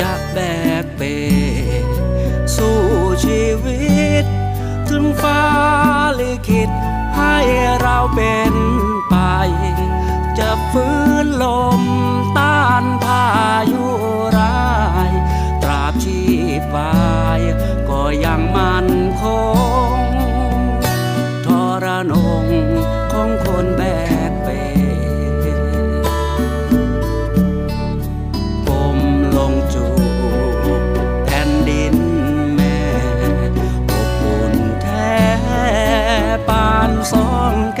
จะแบกเป สู้ชีวิต ถึงฟ้าลิขิต ให้เราเป็นไป จะฟื้นลมต้านพายุร้าย ตราบชีพายก็ยังมั่นคง ทรนงของคนแบกเป ปานสองแก